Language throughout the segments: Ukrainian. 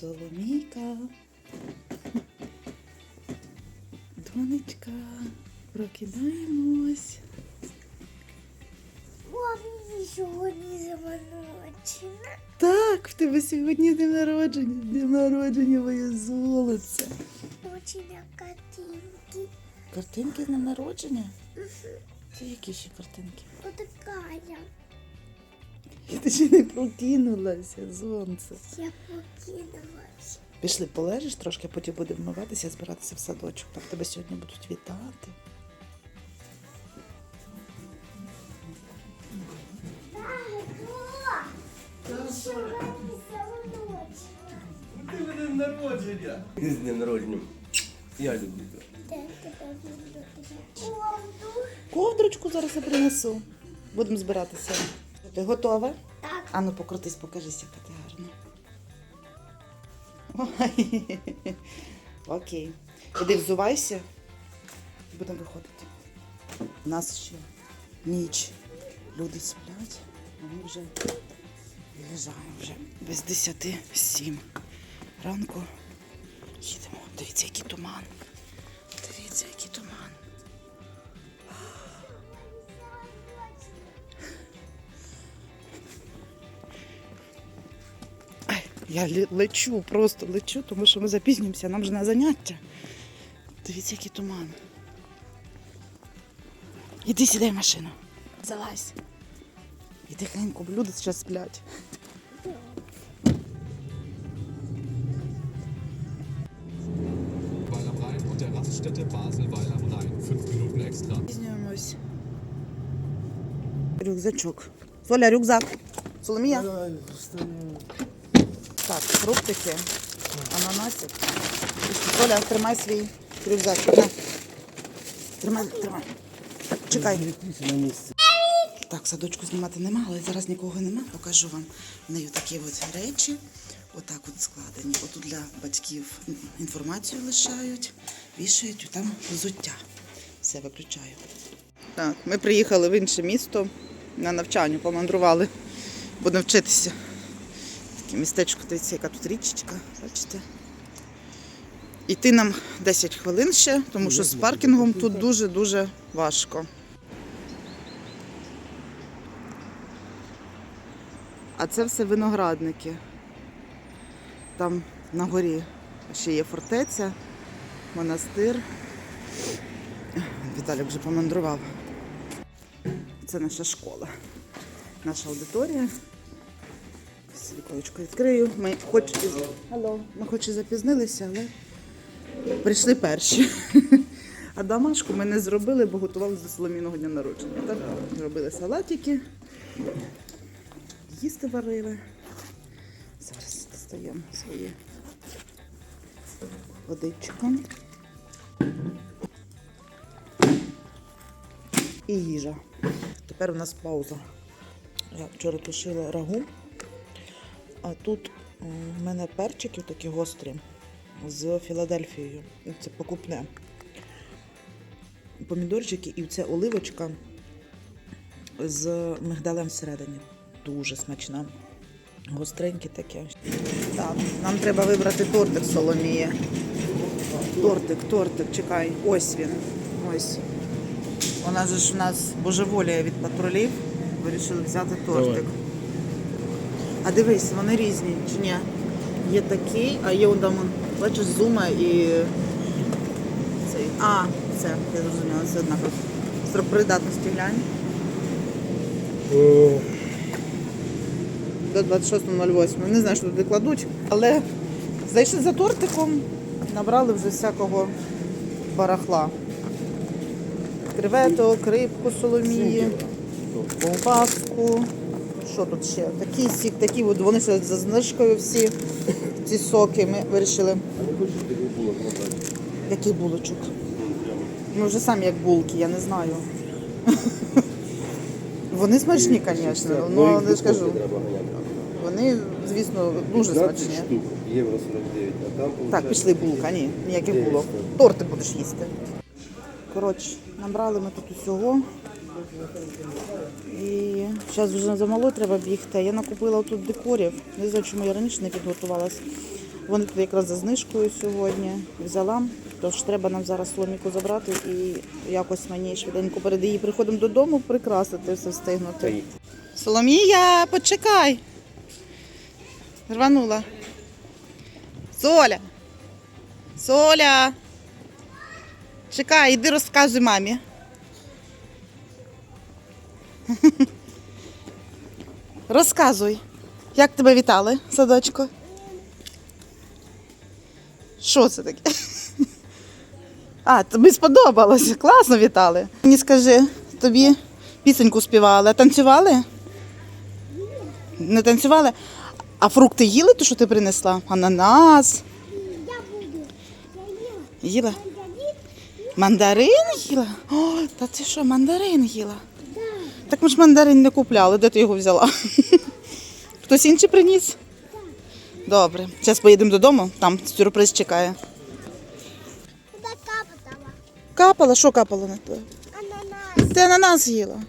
Соломійка. Донечка, прокидаємось. Мамі сьогодні заморочена. Так, в тебе сьогодні день народження. День народження моє золоце. Очень картинки. Картинки на народження? Це які ще картинки? Отакая. Ти ще не прокинулася, сонце. Я покинулась. Пішли, полежиш трошки, а потім будемо вмиватися, збиратися в садочок. Так тебе сьогодні будуть вітати. Ти в народження. З днем народження. Я люблю тебе. Ковдрочку зараз я принесу. Будемо збиратися. Ти готова? Так. Ану, покрутись, покажись, яка ти гарна. Ой. Окей. Іди взувайся. Будемо виходити. У нас ще ніч. Люди сплять, а ми вже виїжджаємо вже без десяти сім. Ранку їдемо. Дивіться, який туман. Дивіться, який туман. Я лечу, просто лечу, тому що ми запізнюємося, нам же на заняття. Дивіться, який туман. Іди сідай в машину. Залазь. І тихенько, бо люди зараз сплять. Рюкзачок. Соля, рюкзак. Соломія? Так, фруктики, ананасик. Соля, тримай свій рюкзак. Тримай, тримай. Чекай. Так, садочку знімати нема, але зараз нікого нема. Покажу вам. В неї такі от речі. Отак от складені. Отут для батьків інформацію лишають, вішають, там взуття. Все виключаю. Так, ми приїхали в інше місто на навчання, помандрували. Будемо вчитися. Містечко, дивіться, яка тут річечка, бачите? Йти нам 10 хвилин ще, тому що з паркінгом тут дуже-дуже важко. А це все виноградники. Там на горі ще є фортеця, монастир. Віталік вже помандрував. Це наша школа, наша аудиторія. Віконечко відкрию. Ми хоч, і... Hello. Ми хоч і запізнилися, але прийшли перші. А домашку ми не зробили, бо готувалися до Соломіного дня народження. Так? Робили салатики, їсти варили. Зараз достаємо свої водичка. І їжа. Тепер у нас пауза. Я вчора тушила рагу, а тут в мене перчики такі гострі з Філадельфією. Це покупне. Помідорчики і це оливочка з мигдалем всередині. Дуже смачна. Гостреньке таке. Так, нам треба вибрати тортик Соломія. Тортик, тортик, чекай. Ось він. Ось. Вона же ж у нас божеволіє від патрулів. Вирішили взяти тортик. А дивись, вони різні чи ні? Є такий, а є он там, бачиш, зума і цей. А, це, я зрозуміла, це однаково. Срок придатності глянь. До 26.08. Не знаю, що туди кладуть. Але зайшли за тортиком, набрали вже всякого барахла. Креветок, рибку соломії, ковбаску. Що тут ще? Такий сік, такі, от вони ще за знижкою всі ці соки. Ми вирішили. Який булочок? Ну, вже самі як булки, я не знаю. Вони смачні, звісно, але не скажу. Вони, звісно, дуже смачні. штук, євро 49, а там Так, пішли булка, ні, ніяких булок. Торти будеш їсти. Коротше, набрали ми тут усього. І зараз вже замало треба бігти. Я накупила тут декорів. Не знаю, чому я раніше не підготувалась. Вони тут якраз за знижкою сьогодні взяла. Тож треба нам зараз соломіку забрати і якось мені швиденько перед її приходом додому прикрасити все встигнути. Соломія, почекай. Рванула. Соля. Соля. Чекай, іди розказуй мамі. Розказуй, як тебе вітали, садочко? Що це таке? А, тобі сподобалося. Класно вітали. Мені скажи, тобі пісеньку співали, а танцювали? Не танцювали? А фрукти їли, то що ти принесла? Ананас. Їла? Мандарин? Мандарин їла? О, та ти що, мандарин їла? Так ми ж мандарин не купляли, де ти його взяла? Хтось інший приніс? Добре. Зараз поїдемо додому, там сюрприз чекає. Куда капотала? Капала, що капало на тебе? Ананас. Ти ананас їла.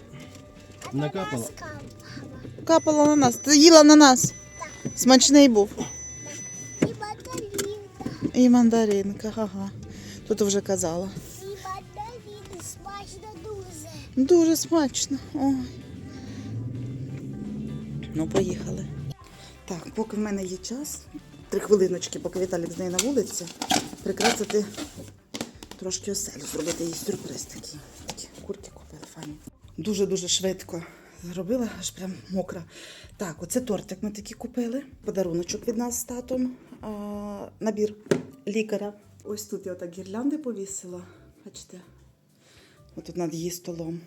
Накапала? Капала. Капала на нас. Ти їла на нас. Смачний був. І мандаринка. І мандаринка, ага. Тут вже казала. Смачно дуже. Дуже смачно. Ой. Ну, поїхали. Так, поки в мене є час, три хвилиночки, поки Віталік з нею на вулиці, прикрасити трошки оселю, зробити їй сюрприз такий. Такі курки купили файні. Дуже-дуже швидко зробила, аж прям мокра. Так, оце тортик ми такий купили. Подаруночок від нас з татом. А, набір лікаря. Ось тут я отак гірлянди повісила. Бачите? Отут над її столом.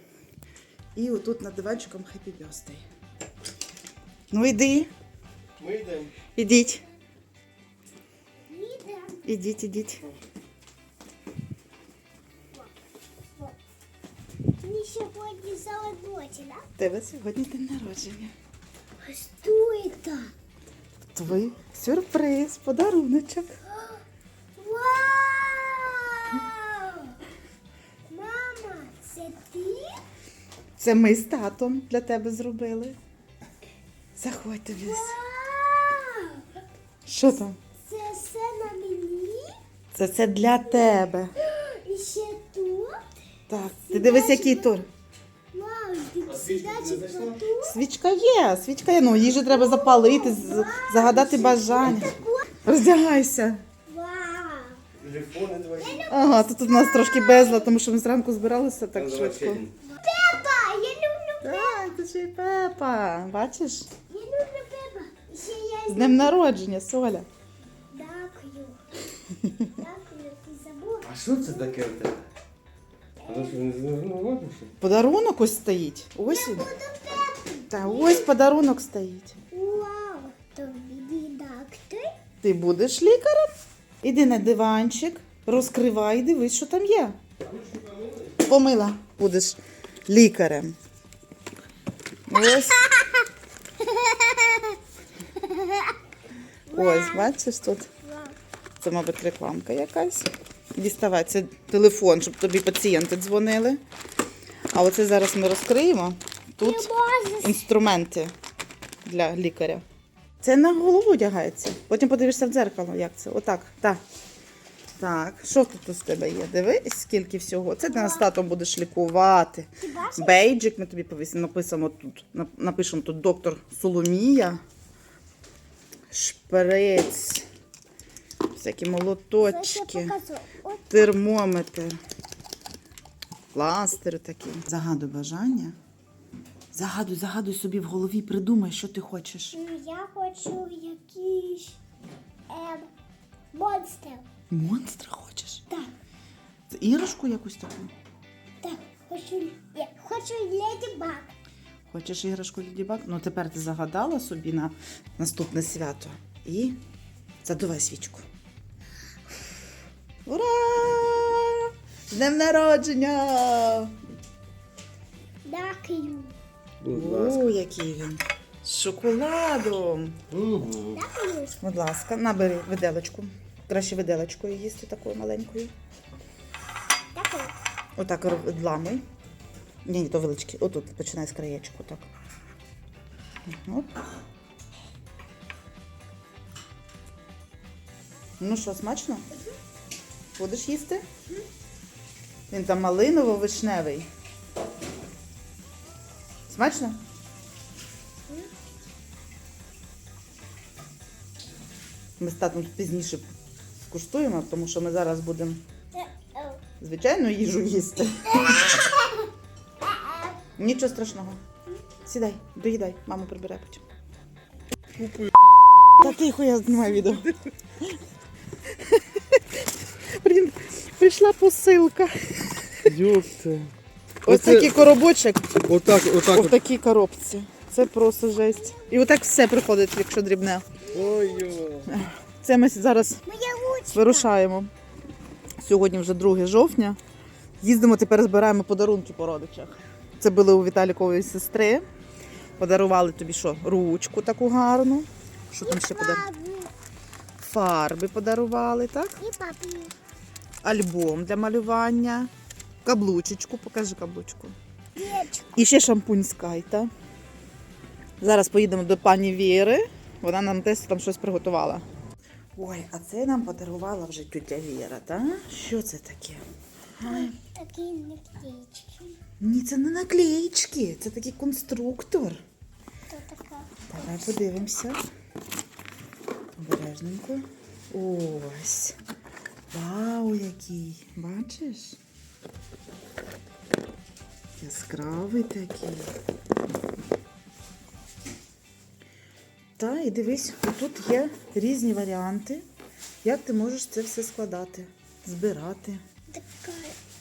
І отут над диванчиком Happy Birthday. Ну йди, Ми йдемо. ідіть, ідіть, ідіть. Мені сьогодні заводноті, да? Тебе сьогодні день народження. А що це? Твій сюрприз, подаруночок. Це ми з татом для тебе зробили. Заходь тобі. Що там? Це все на мені? Це це для тебе. І ще тут? Так, ти дивись, який тур. Ти? Свічка є, свічка є. Ну, її же треба запалити, з- загадати бажання. Роздягайся. Вау! Телефони твої. Ага, тут у нас трошки безлад, тому що ми зранку збиралися так швидко. Ще й Пепа. Бачиш? я люблю Пепа. Ще я З днем народження, Соля. Дякую. Дякую, ти забув. А що це таке в тебе? Воно що не звернуло? Подарунок ось стоїть. Ось він. Буду Пепа. Та ось подарунок стоїть. Вау, тобі доктор. Ти будеш лікарем? Іди на диванчик, розкривай, дивись, що там є. Помила. Будеш лікарем. Ось. Ось, бачиш тут. Це, мабуть, рекламка якась. Діставай, це телефон, щоб тобі пацієнти дзвонили. А оце зараз ми розкриємо. Тут інструменти для лікаря. Це на голову одягається. Потім подивишся в дзеркало, як це. Отак. Так. Так, що тут у тебе є? Дивись, скільки всього. Це ти нас татом будеш лікувати. Бейджик ми тобі повісимо. Написано тут, напишемо тут доктор Соломія. Шприц. Всякі молоточки. Термометр. Пластир такі. Загадуй бажання. Загадуй, загадуй собі в голові, придумай, що ти хочеш. я хочу якийсь ем, монстр. Монстра хочеш? Так, іграшку якусь таку? так, хочу, я хочу леді баг. Хочеш іграшку Леді Баг? Ну тепер ти загадала собі на наступне свято. І задувай свічку. Ура! З днем народження! Дякую. Будь ласка. О, який він. З шоколадом. Угу. Дякую. Будь ласка, набери виделочку. Краще виделочкою їсти такою маленькою. Дякую. Отак відламуй. Ні, ні, то велички. Отут починай з краєчку. Так. Оп. Ну що, смачно? Будеш їсти? Він там малиново-вишневий. Смачно? Ми з татом пізніше скуштуємо, тому що ми зараз будемо звичайну їжу їсти. Нічого страшного. Сідай, доїдай, мама прибере потім. Та тихо, я знімаю відео. Блін, прийшла посилка. Ёпта. Ось такий коробочок Отак, отак. у такій коробці. Це просто жесть. І отак все приходить, якщо дрібне. Ой-ой. Це ми зараз вирушаємо. Сьогодні вже 2 жовтня. Їздимо тепер збираємо подарунки по родичах. Це були у Віталікової сестри. Подарували тобі що? Ручку таку гарну. Що там ще подарували? Фарби подарували, так? І папі. Альбом для малювання. Каблучечку, покажи каблучку. І ще шампунь з кайта. Зараз поїдемо до пані Віри. Вона нам теж там щось приготувала. Ой, а це нам подарувала вже тетя Віра, так? Що це таке? Ой. Такі наклеїчки. Ні, це не наклеїчки, це такий конструктор. То така. Давай подивимося. Обережненько. Ось. Вау, який. Бачиш? Яскравий такий. Та, і дивись, тут є різні варіанти, як ти можеш це все складати, збирати. Така.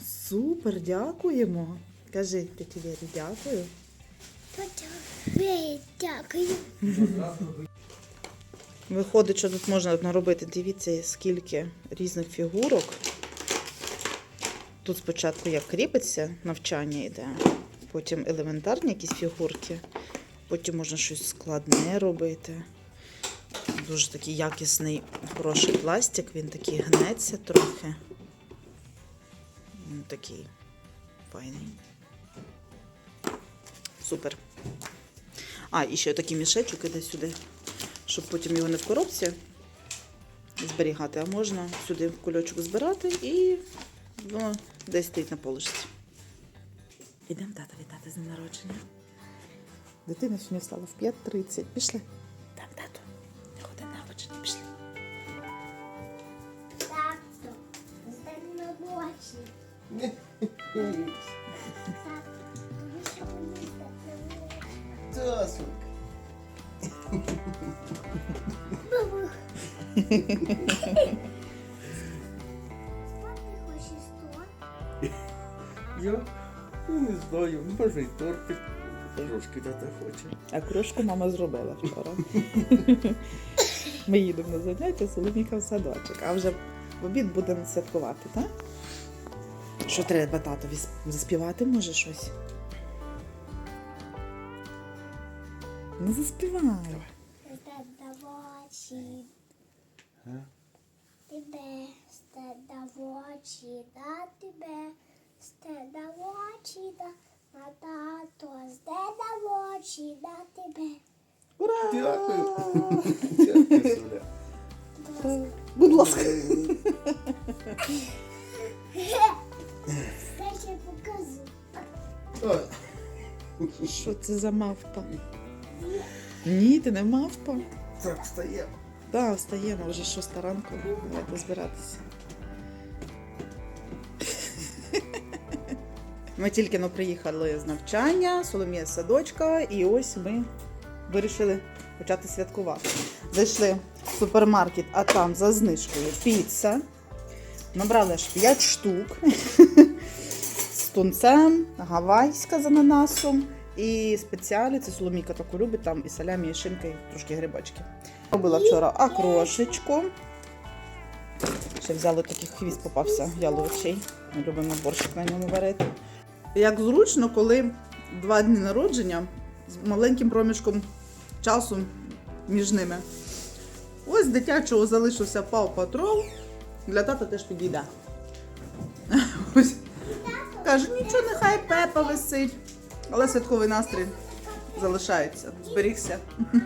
Супер, дякуємо. Кажи, тіті Вірі, дякую. Дякую. Виходить, що тут можна наробити. Дивіться, скільки різних фігурок. Тут спочатку як кріпиться, навчання йде, потім елементарні якісь фігурки, потім можна щось складне робити. Дуже такий якісний, хороший пластик, він такий гнеться трохи. Він такий файний. Супер. А, і ще такий мішечок іде сюди щоб потім його не в коробці зберігати, а можна сюди в кульочок збирати і воно десь стоїть на полочці. Ідемо тата вітати з народження. Дитина сьогодні встала в 5.30. Пішли. Так, тату. Не ходи народження, пішли. Тато. З день народження. Так. Тому що вони з день народження. Тасок. Бабу. Що ти хочеш то? Я ну, не знаю, може й тортик. Трошки тата хоче. А крошку мама зробила вчора. Ми їдемо на заняття, Соломіка в садочок, а вже в обід будемо святкувати, так? Що треба татові заспівати, може щось? Ну заспівай. Тебе стедавочі, да тебе стедавочі, да на тато стедавочі, да тебе. Ура! Дякую. Дякую, Соля. Будь ласка. Це ще покажу. Ой, Що це за мавпа? Ні, ти не мавпа. Так, стає. Так, встаємо вже шоста ранку. Давайте збиратися. Ми тільки но приїхали з навчання, Соломія з садочка, і ось ми вирішили почати святкувати. Зайшли в супермаркет, а там за знижкою піца. Набрали аж 5 штук з тунцем, гавайська з ананасом. І спеціалі, це Соломійка таку любить, там і салямі, і шинка, і трошки грибочки. Робила вчора окрошечку. Ще взяли такий хвіст, попався яловичий. Ми любимо борщик на ньому варити. Як зручно, коли два дні народження з маленьким проміжком часу між ними. Ось з дитячого залишився пав патрол, для тата теж підійде. Каже, нічого, нехай пепа висить. Але святковий настрій залишається. Зберігся.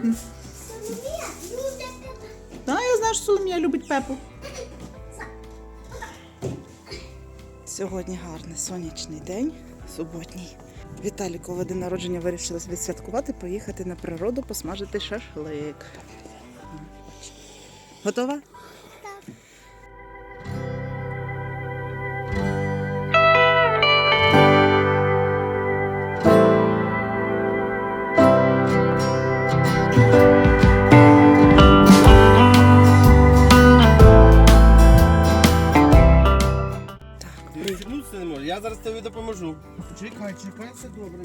Та я знаю, що Соломія любить пепу. Сьогодні гарний сонячний день суботній. Віталікове день народження вирішили відсвяткувати, поїхати на природу, посмажити шашлик. Готова? Зараз. Чекай, чекай, все добре.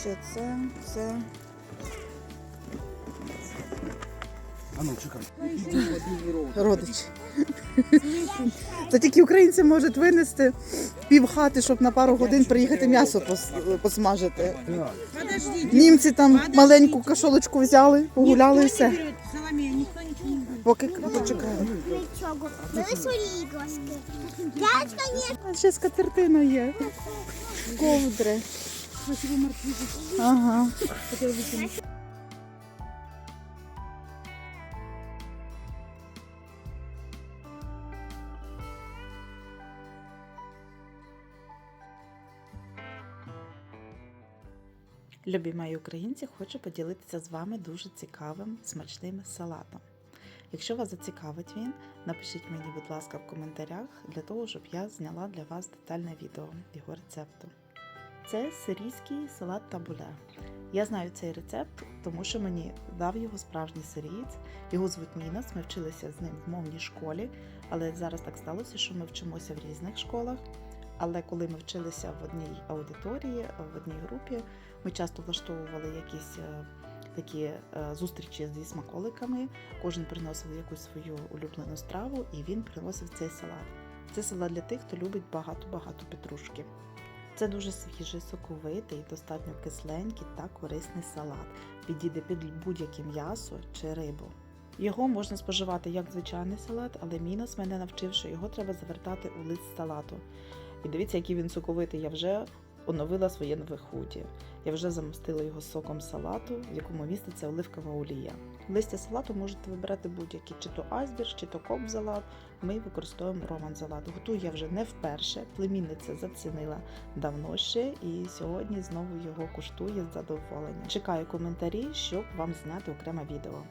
ще це, це. А ну, чекай. Родич. Це тільки українці можуть винести пів хати, щоб на пару годин приїхати м'ясо пос- посмажити. Німці там маленьку кашолочку взяли, погуляли і все. Поки почекаємо. Нічого. Дивись у іграшки. Ні. А ще скатертина є. Ковдри. Ага. Любі мої українці, хочу поділитися з вами дуже цікавим смачним салатом. Якщо вас зацікавить він, напишіть мені, будь ласка, в коментарях для того, щоб я зняла для вас детальне відео його рецепту. Це сирійський салат табуле. Я знаю цей рецепт, тому що мені дав його справжній сирієць. Його звуть Мінас. Ми вчилися з ним в мовній школі, але зараз так сталося, що ми вчимося в різних школах. Але коли ми вчилися в одній аудиторії, в одній групі, ми часто влаштовували якісь е, такі е, зустрічі зі смаколиками. Кожен приносив якусь свою улюблену страву, і він приносив цей салат. Це салат для тих, хто любить багато-багато петрушки. Це дуже свіжий, соковитий, достатньо кисленький та корисний салат. Підійде під будь-яке м'ясо чи рибу. Його можна споживати як звичайний салат, але мінус мене навчив, що його треба завертати у лист салату. І дивіться, який він соковитий. Я вже оновила своє нове худі. Я вже замостила його соком салату, в якому міститься оливкова олія. Листя салату можете вибирати будь-які, чи то айсберг, чи то кобзалат. Ми використовуємо роман салат. Готую я вже не вперше. Племінниця зацінила давно ще, і сьогодні знову його куштує з задоволенням. Чекаю коментарі, щоб вам зняти окреме відео.